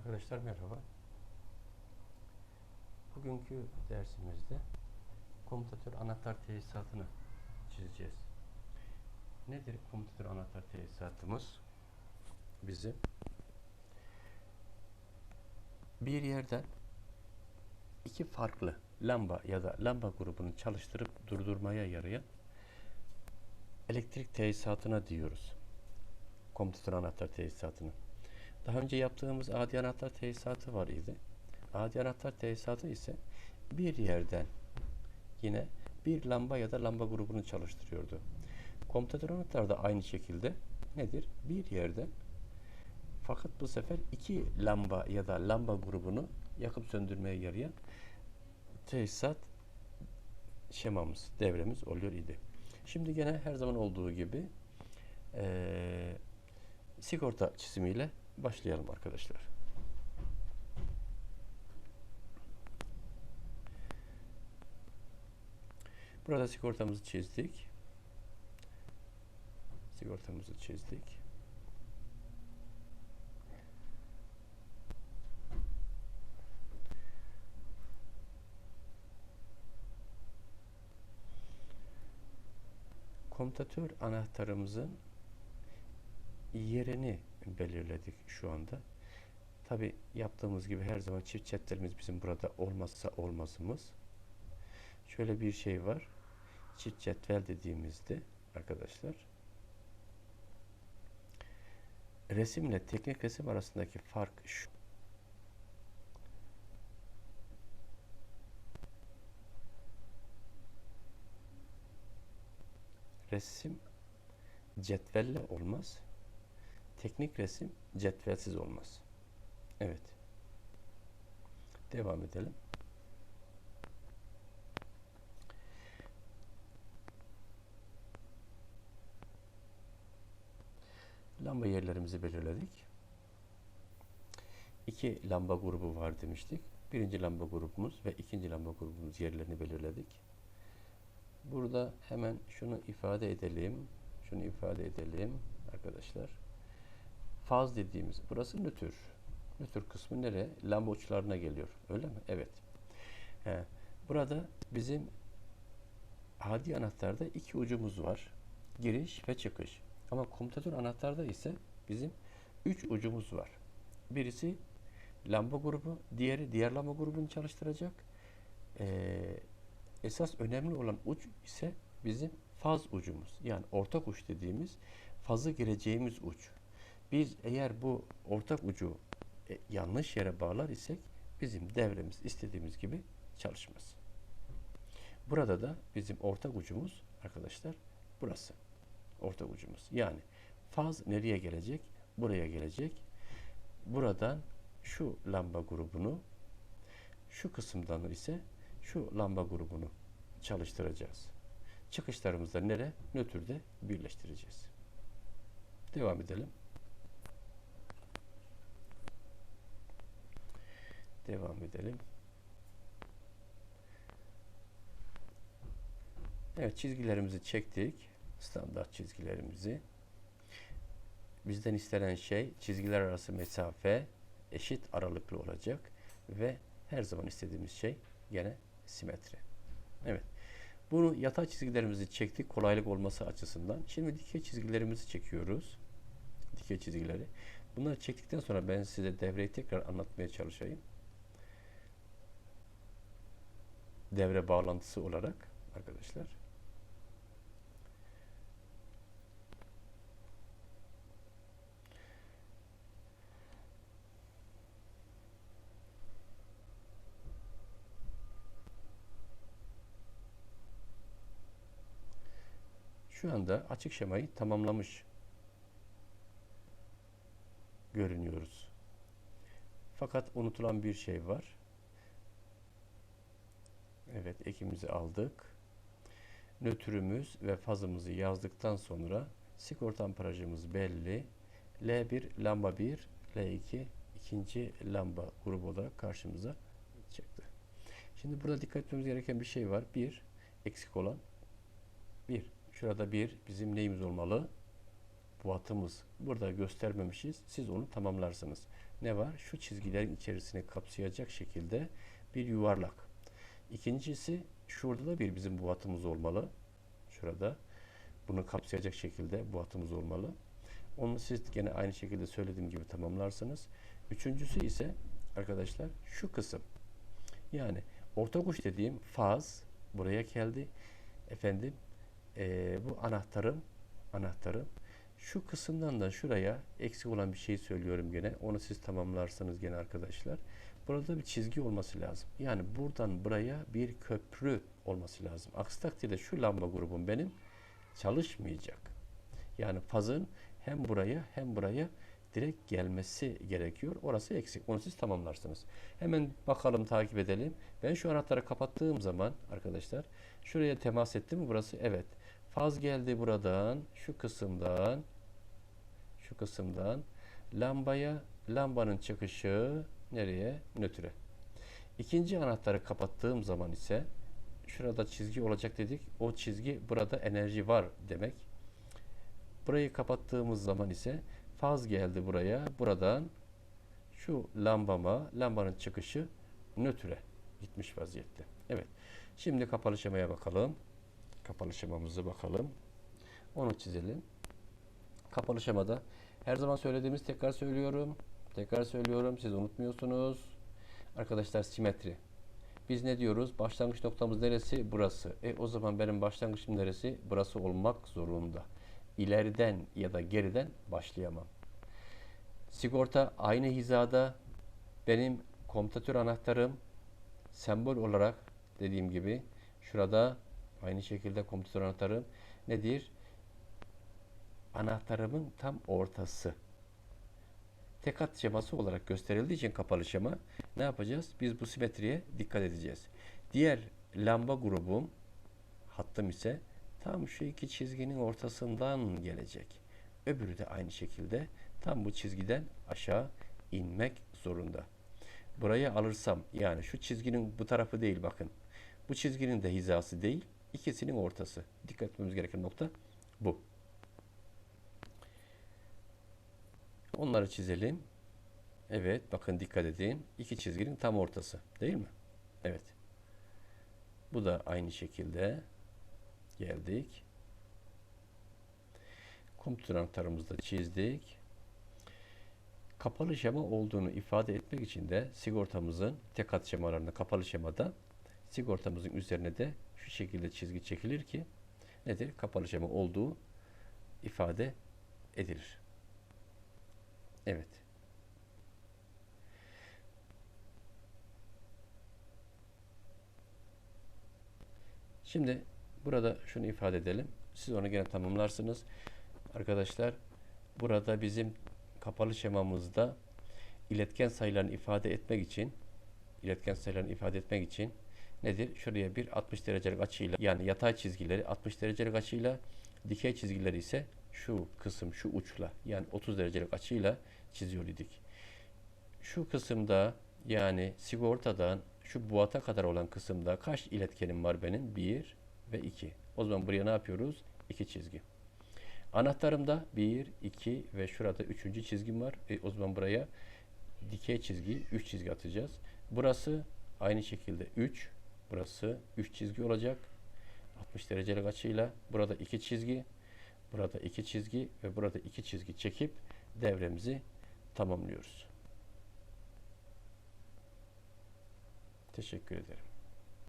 Arkadaşlar merhaba. Bugünkü dersimizde komutatör anahtar tesisatını çizeceğiz. Nedir komutatör anahtar tesisatımız? Bizim bir yerden iki farklı lamba ya da lamba grubunu çalıştırıp durdurmaya yarayan elektrik tesisatına diyoruz. Komutatör anahtar tesisatını. Daha önce yaptığımız adi anahtar tesisatı var idi. Adi anahtar tesisatı ise bir yerden yine bir lamba ya da lamba grubunu çalıştırıyordu. Komutatör anahtar da aynı şekilde nedir? Bir yerden fakat bu sefer iki lamba ya da lamba grubunu yakıp söndürmeye yarayan tesisat şemamız, devremiz oluyor idi. Şimdi gene her zaman olduğu gibi eee sigorta çizimiyle başlayalım arkadaşlar. Burada sigortamızı çizdik. Sigortamızı çizdik. Komutatör anahtarımızın yerini belirledik şu anda. Tabi yaptığımız gibi her zaman çift cetvelimiz bizim burada olmazsa olmazımız. Şöyle bir şey var. Çift cetvel dediğimizde arkadaşlar resimle teknik resim arasındaki fark şu. Resim cetvelle olmaz. Teknik resim cetvelsiz olmaz. Evet. Devam edelim. Lamba yerlerimizi belirledik. İki lamba grubu var demiştik. Birinci lamba grubumuz ve ikinci lamba grubumuz yerlerini belirledik. Burada hemen şunu ifade edelim. Şunu ifade edelim arkadaşlar. Faz dediğimiz burası nötr. Nötr kısmı nereye? Lamba uçlarına geliyor. Öyle mi? Evet. He. Burada bizim adi anahtarda iki ucumuz var. Giriş ve çıkış. Ama komutatör anahtarda ise bizim üç ucumuz var. Birisi lamba grubu, diğeri diğer lamba grubunu çalıştıracak. Ee, esas önemli olan uç ise bizim faz ucumuz. Yani ortak uç dediğimiz fazı gireceğimiz uç. Biz eğer bu ortak ucu e, yanlış yere bağlar isek bizim devremiz istediğimiz gibi çalışmaz. Burada da bizim ortak ucumuz arkadaşlar burası. Ortak ucumuz. Yani faz nereye gelecek? Buraya gelecek. Buradan şu lamba grubunu şu kısımdan ise şu lamba grubunu çalıştıracağız. Çıkışlarımızda nere? Nötrde birleştireceğiz. Devam edelim. Devam edelim. Evet çizgilerimizi çektik. Standart çizgilerimizi. Bizden istenen şey çizgiler arası mesafe eşit aralıklı olacak ve her zaman istediğimiz şey gene simetri. Evet. Bunu yatay çizgilerimizi çektik kolaylık olması açısından. Şimdi dikey çizgilerimizi çekiyoruz. Dikey çizgileri. Bunları çektikten sonra ben size devreyi tekrar anlatmaya çalışayım. Devre bağlantısı olarak arkadaşlar. Şu anda açık şemayı tamamlamış görünüyoruz. Fakat unutulan bir şey var. Evet ekimizi aldık. Nötrümüz ve fazımızı yazdıktan sonra sigorta amperajımız belli. L1 lamba 1, L2 ikinci lamba grubu olarak karşımıza çıktı. Şimdi burada dikkat etmemiz gereken bir şey var. Bir, eksik olan bir. Şurada bir bizim neyimiz olmalı? bu hatımız burada göstermemişiz. Siz onu tamamlarsınız. Ne var? Şu çizgilerin içerisine kapsayacak şekilde bir yuvarlak. İkincisi şurada da bir bizim bu hatımız olmalı. Şurada. Bunu kapsayacak şekilde bu hatımız olmalı. Onu siz gene aynı şekilde söylediğim gibi tamamlarsınız. Üçüncüsü ise arkadaşlar şu kısım. Yani orta kuş dediğim faz buraya geldi. Efendim eee, bu anahtarım anahtarım şu kısımdan da şuraya eksik olan bir şey söylüyorum gene. Onu siz tamamlarsınız gene arkadaşlar. Burada bir çizgi olması lazım. Yani buradan buraya bir köprü olması lazım. Aksi takdirde şu lamba grubum benim çalışmayacak. Yani fazın hem buraya hem buraya direkt gelmesi gerekiyor. Orası eksik. Onu siz tamamlarsınız. Hemen bakalım takip edelim. Ben şu anahtarı kapattığım zaman arkadaşlar şuraya temas etti mi burası? Evet. Faz geldi buradan şu kısımdan şu kısımdan lambaya lambanın çıkışı nereye? Nötre. İkinci anahtarı kapattığım zaman ise şurada çizgi olacak dedik. O çizgi burada enerji var demek. Burayı kapattığımız zaman ise faz geldi buraya. Buradan şu lambama, lambanın çıkışı nötre gitmiş vaziyette. Evet. Şimdi kapalı şemaya bakalım. Kapalı şemamıza bakalım. Onu çizelim. Kapalı şemada her zaman söylediğimiz tekrar söylüyorum. Tekrar söylüyorum. Siz unutmuyorsunuz. Arkadaşlar simetri. Biz ne diyoruz? Başlangıç noktamız neresi? Burası. E o zaman benim başlangıçım neresi? Burası olmak zorunda. İleriden ya da geriden başlayamam. Sigorta aynı hizada. Benim komutatör anahtarım sembol olarak dediğim gibi şurada aynı şekilde komutatör anahtarım nedir? Anahtarımın tam ortası. Tek hat şeması olarak gösterildiği için kapalı şema ne yapacağız? Biz bu simetriye dikkat edeceğiz. Diğer lamba grubum hattım ise tam şu iki çizginin ortasından gelecek. Öbürü de aynı şekilde tam bu çizgiden aşağı inmek zorunda. Burayı alırsam yani şu çizginin bu tarafı değil bakın. Bu çizginin de hizası değil. ikisinin ortası. Dikkat etmemiz gereken nokta bu. Onları çizelim. Evet bakın dikkat edin. İki çizginin tam ortası değil mi? Evet. Bu da aynı şekilde geldik. Komutan anahtarımızı çizdik. Kapalı şema olduğunu ifade etmek için de sigortamızın tek hat şemalarında kapalı şemada sigortamızın üzerine de şu şekilde çizgi çekilir ki nedir? Kapalı şema olduğu ifade edilir. Evet. Şimdi burada şunu ifade edelim. Siz onu gene tamamlarsınız. Arkadaşlar burada bizim kapalı şemamızda iletken sayılarını ifade etmek için iletken sayılarını ifade etmek için nedir? Şuraya bir 60 derecelik açıyla yani yatay çizgileri 60 derecelik açıyla dikey çizgileri ise şu kısım şu uçla yani 30 derecelik açıyla çiziyor idik. Şu kısımda yani sigortadan şu buata kadar olan kısımda kaç iletkenim var benim? 1 ve 2. O zaman buraya ne yapıyoruz? 2 çizgi. Anahtarımda 1, 2 ve şurada 3. çizgim var. E, o zaman buraya dikey çizgi 3 çizgi atacağız. Burası aynı şekilde 3. Burası 3 çizgi olacak. 60 derecelik açıyla. Burada 2 çizgi. Burada 2 çizgi ve burada 2 çizgi çekip devremizi tamamlıyoruz. Teşekkür ederim.